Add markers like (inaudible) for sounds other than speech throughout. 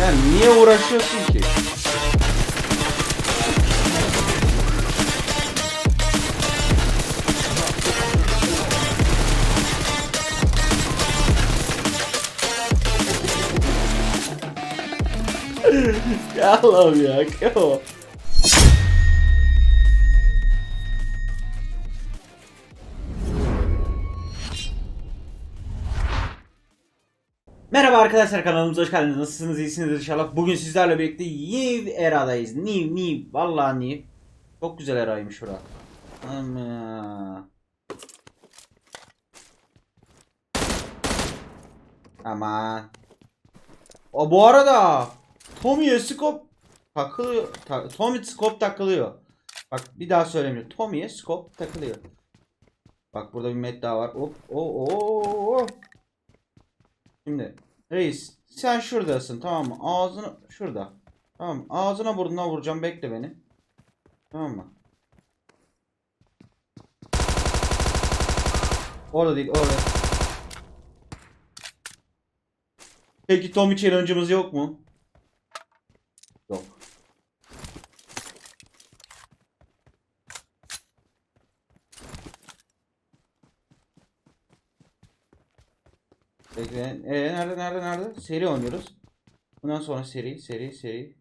Ya niye uğraşıyorsun ki? ya Allah'ım ya. Kemo. Merhaba arkadaşlar kanalımıza hoş geldiniz. Nasılsınız? İyisiniz inşallah. Bugün sizlerle birlikte New Era'dayız. New New. Vallahi New. Çok güzel Era'ymış bura. Ama. Ama. O bu arada Tommy'ye scope takılıyor. Ta, Tommy scope takılıyor. Bak bir daha söylemiyorum. Tommy'ye scope takılıyor. Bak burada bir met daha var. Hop. Oo, oo, oo. Şimdi reis sen şuradasın tamam mı? Ağzını şurada. Tamam mı? Ağzına burnuna vuracağım bekle beni. Tamam mı? Orada değil orada. Peki Tommy challenge'ımız yok mu? Seri oynuyoruz. Bundan sonra seri seri seri.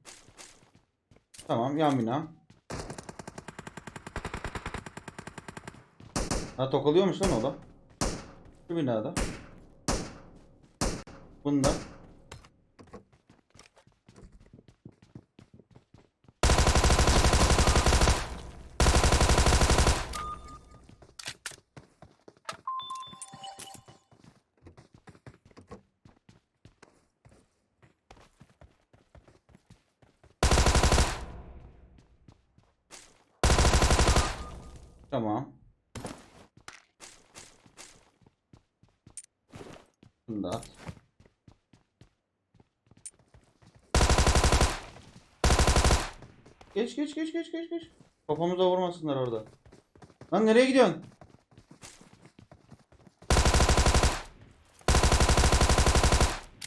Tamam yan bina. Ha tokalıyormuş lan o da. Şu binada. Bunda. Tamam. Bunu da at. Geç geç geç geç geç geç. Kafamıza vurmasınlar orada. Lan nereye gidiyorsun?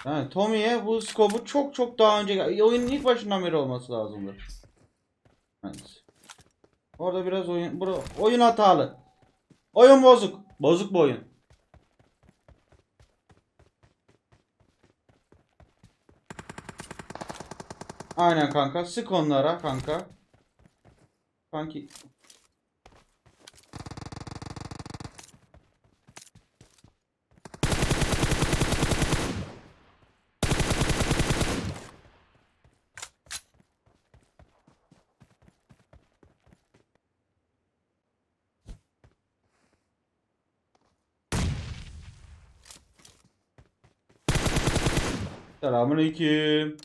Yani Tommy'ye bu scope'u çok çok daha önce oyunun ilk başından beri olması lazımdı. Evet. Orada biraz oyun bura, oyun hatalı. Oyun bozuk. Bozuk bu oyun. Aynen kanka. Sık onlara kanka. Kanki. Selamünaleyküm.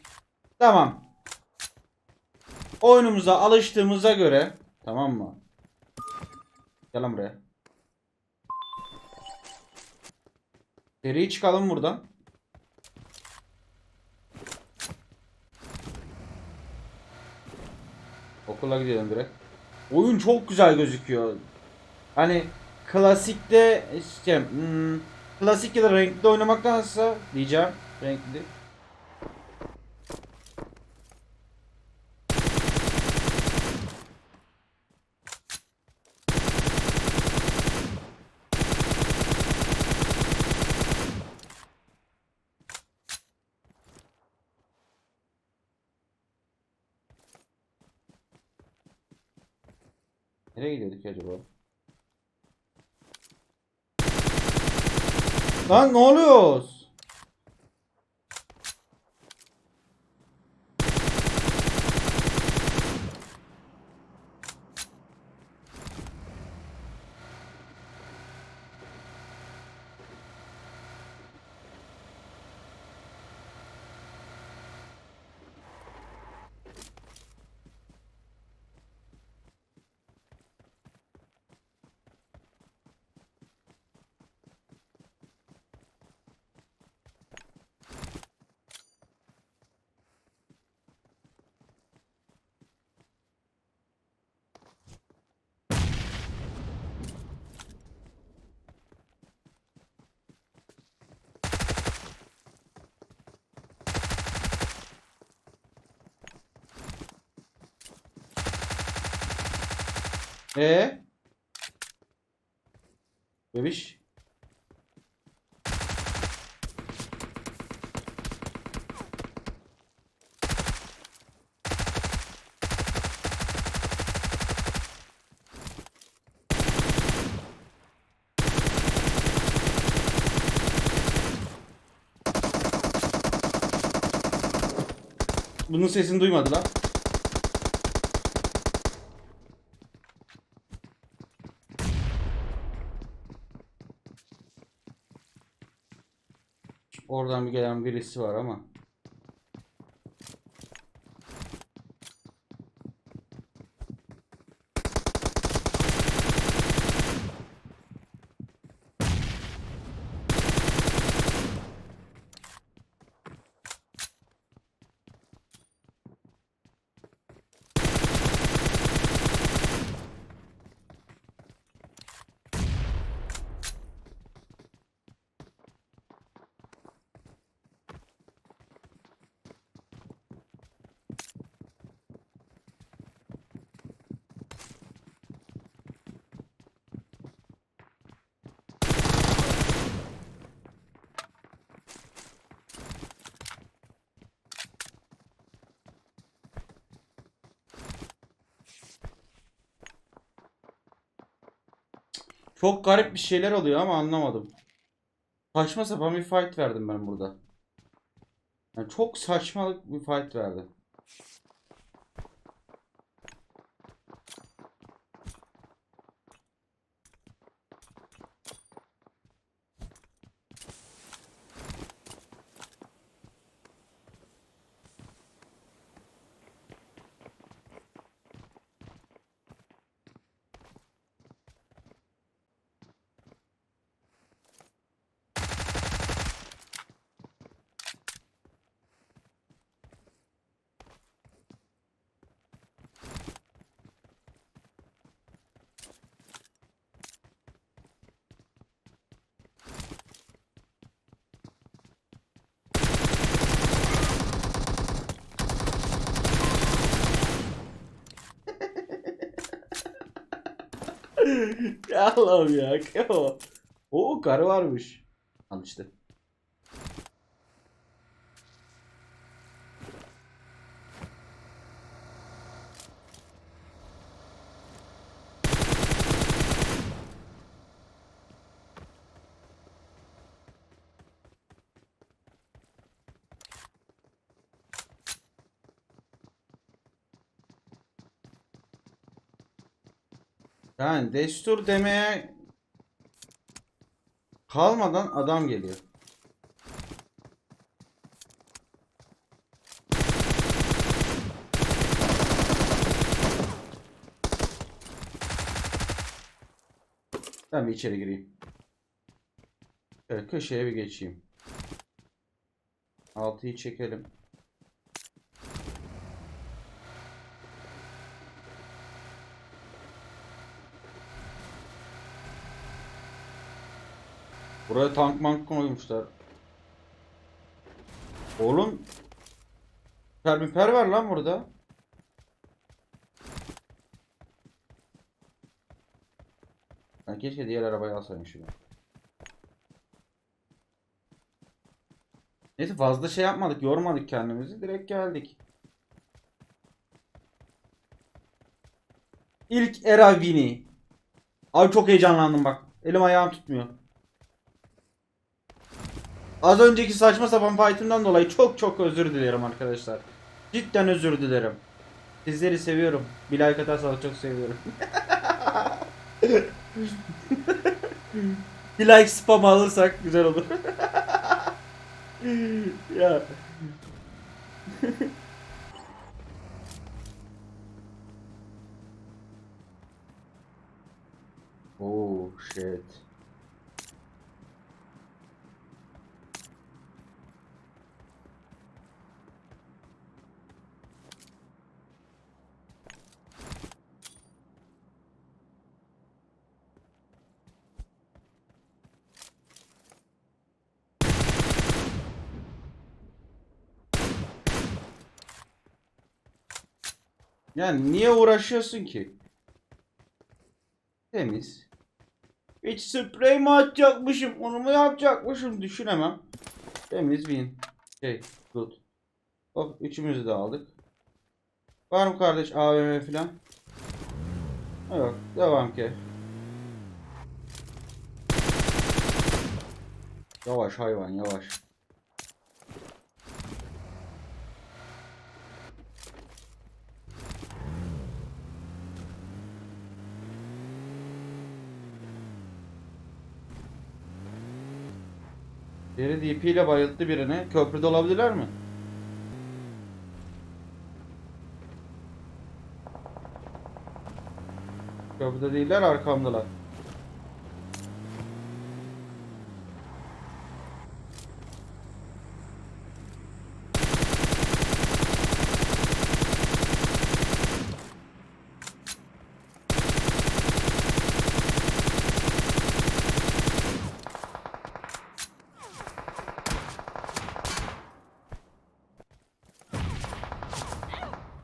Tamam. Oyunumuza alıştığımıza göre tamam mı? Gel lan buraya. Geriye çıkalım buradan. Okula gidelim direkt. Oyun çok güzel gözüküyor. Hani klasikte işte hmm, klasik ya da renkli oynamaktansa diyeceğim renkli. Nereye gidiyorduk acaba? Lan ne oluyoruz? E Bebiş. Bunun sesini duymadılar. Oradan bir gelen birisi var ama. Çok garip bir şeyler oluyor ama anlamadım. Saçma sapan bir fight verdim ben burada. Yani çok saçmalık bir fight verdim. (laughs) ya Allah'ım ya. O. O karı varmış. Al işte. Yani destur demeye kalmadan adam geliyor. Ben bir içeri gireyim. Şöyle köşeye bir geçeyim. Altıyı çekelim. Buraya tank mank koymuşlar. Oğlum Termifer var lan burada. Ben keşke diğer arabayı alsaymışım. ya. Neyse fazla şey yapmadık, yormadık kendimizi. Direkt geldik. İlk era Vini. Abi çok heyecanlandım bak. Elim ayağım tutmuyor. Az önceki saçma sapan fight'ımdan dolayı çok çok özür dilerim arkadaşlar. Cidden özür dilerim. Sizleri seviyorum. Bir like atarsanız çok seviyorum. (laughs) bir like spam alırsak güzel olur. (laughs) ya. (laughs) oh shit. Yani niye uğraşıyorsun ki? Temiz. Hiç sprey mi atacakmışım? Onu mu yapacakmışım? Düşünemem. Temiz win. Şey, good. Hop üçümüzü de aldık. Var mı kardeş AVM falan? Yok. Devam ki. Yavaş hayvan yavaş. Biri DP ile bayılttı birini. Köprüde olabilirler mi? Köprüde değiller arkamdalar.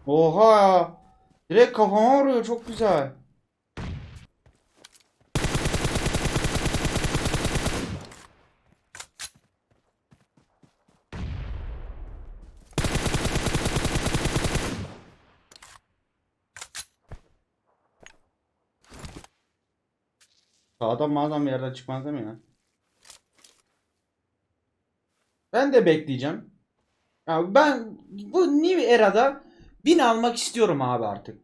Oha ya. Direkt kafama vuruyor çok güzel. Sağdan mağdan bir yerden çıkmaz değil mi ya? Ben de bekleyeceğim. Ya ben bu New Era'da bin almak istiyorum abi artık.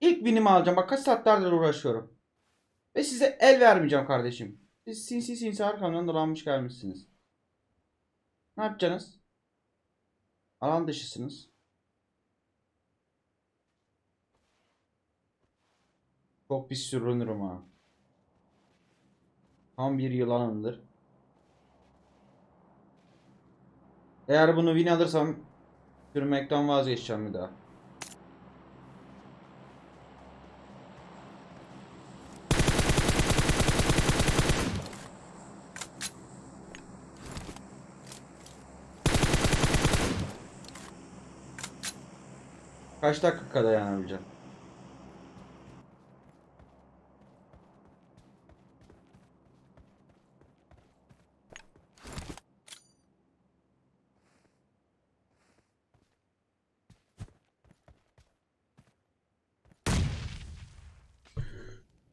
İlk binimi alacağım. Bak kaç saatlerdir uğraşıyorum. Ve size el vermeyeceğim kardeşim. Siz sinsi sinsi arkamdan dolanmış gelmişsiniz. Ne yapacaksınız? Alan dışısınız. Çok bir sürünürüm ha. Tam bir yılanımdır. Eğer bunu win alırsam sürmekten vazgeçeceğim bir daha. Kaç dakika dayanabileceğim?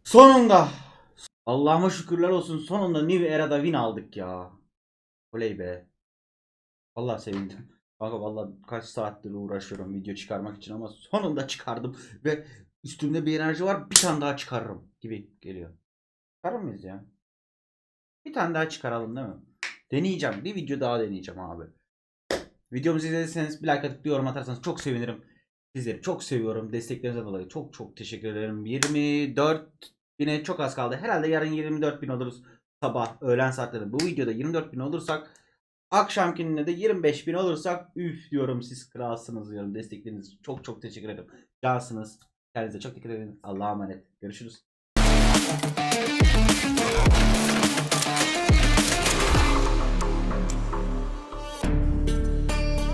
Sonunda. Allah'ıma şükürler olsun. Sonunda New Era'da win aldık ya. Oley be. Vallahi sevindim. Kanka vallahi kaç saattir uğraşıyorum video çıkarmak için ama sonunda çıkardım (laughs) ve üstümde bir enerji var. Bir tane daha çıkarırım gibi geliyor. Çıkarır mıyız ya? Bir tane daha çıkaralım değil mi? Deneyeceğim. Bir video daha deneyeceğim abi. Videomuzu izlediyseniz bir like atıp bir yorum atarsanız çok sevinirim. Sizleri çok seviyorum. Desteklerinize dolayı çok çok teşekkür ederim. 24 bine çok az kaldı. Herhalde yarın 24 bin oluruz. Sabah öğlen saatlerinde. Bu videoda 24 bin olursak akşamkininde de 25 bin olursak üf diyorum siz kralsınız diyorum. Destekleriniz çok çok teşekkür ederim. Cansınız. Kendinize çok dikkat edin. Allah'a emanet. Görüşürüz.